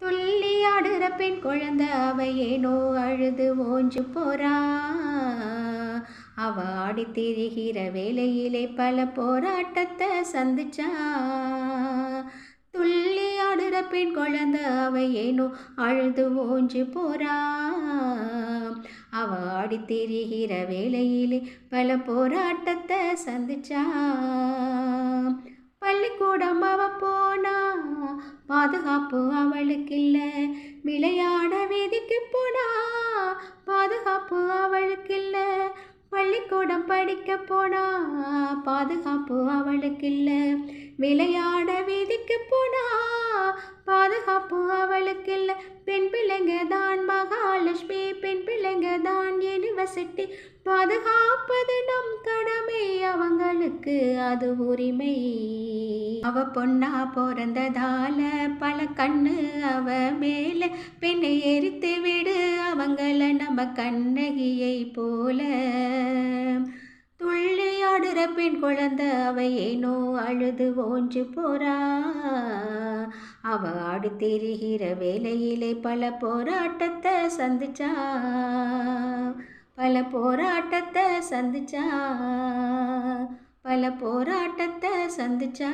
துள்ளி ஆடுற பெண் குழந்தை அவ ஏனோ அழுது ஓஞ்சு போறா. அவ ஆடி திரிகிற வேலையிலே பல போராட்டத்தை சந்திச்சா. துள்ளி ஆடுற பெண் குழந்தை அவ ஏனோ அழுது ஓஞ்சு போறா. அவ ஆடி திரிகிற வேலையிலே பல போராட்டத்தை சந்திச்சா. பள்ளிக்கூடம் அவ பாதுகாப்பு அவளுக்கு இல்லை விளையாட வேதிக்கு போனா பாதுகாப்பு அவளுக்கு பள்ளிக்கூடம் படிக்க போனா பாதுகாப்பு அவளுக்கு இல்லை விளையாட வீதிக்கு போனா பாதுகாப்பு அவளுக்கு இல்ல பெண் பிள்ளைங்க தான் மகாலட்சுமி பெண் பிள்ளைங்க தான் யூனிவர்சிட்டி பாதுகாப்பு அவளுக்கு அது உரிமை. அவ பொண்ணா பிறந்ததால பல கண்ணு அவ மேல. பெண்ணை எரித்து விடு அவங்கள நம்ம கண்ணகியை போல. துள்ளியாடுற பெண் குழந்தை அவ ஏனோ அழுது ஓஞ்சு போறா. அவ ஆடு தெரிகிற வேலையிலே பல போராட்டத்தை சந்திச்சா. பல போராட்டத்தை சந்திச்சா. பல போராட்டத்தை சந்திச்சா